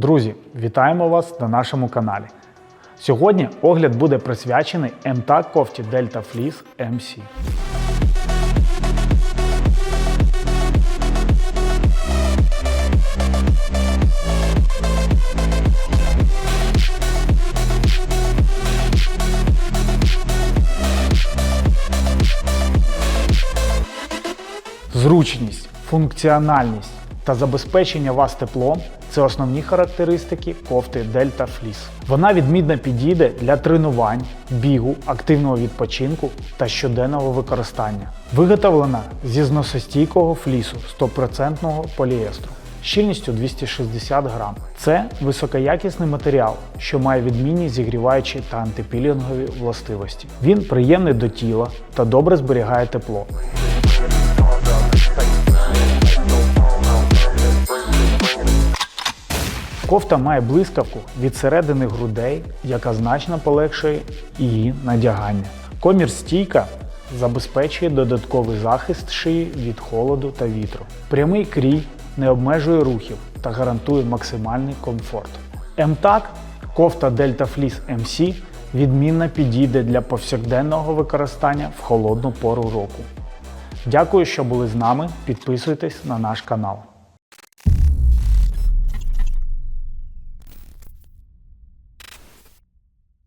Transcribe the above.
Друзі, вітаємо вас на нашому каналі. Сьогодні огляд буде присвячений МТА кофті Delta Fleece MC. Зручність, функціональність та забезпечення вас теплом це основні характеристики кофти Delta Fleece. Вона відмінно підійде для тренувань, бігу, активного відпочинку та щоденного використання. Виготовлена зі зносостійкого флісу 100% поліестру. Щільністю 260 грам. Це високоякісний матеріал, що має відмінні зігріваючі та антипілінгові властивості. Він приємний до тіла та добре зберігає тепло. Кофта має блискавку від середини грудей, яка значно полегшує її надягання. Комір стійка забезпечує додатковий захист шиї від холоду та вітру. Прямий крій не обмежує рухів та гарантує максимальний комфорт. МТАК кофта Delta Fleece MC відмінно підійде для повсякденного використання в холодну пору року. Дякую, що були з нами. Підписуйтесь на наш канал.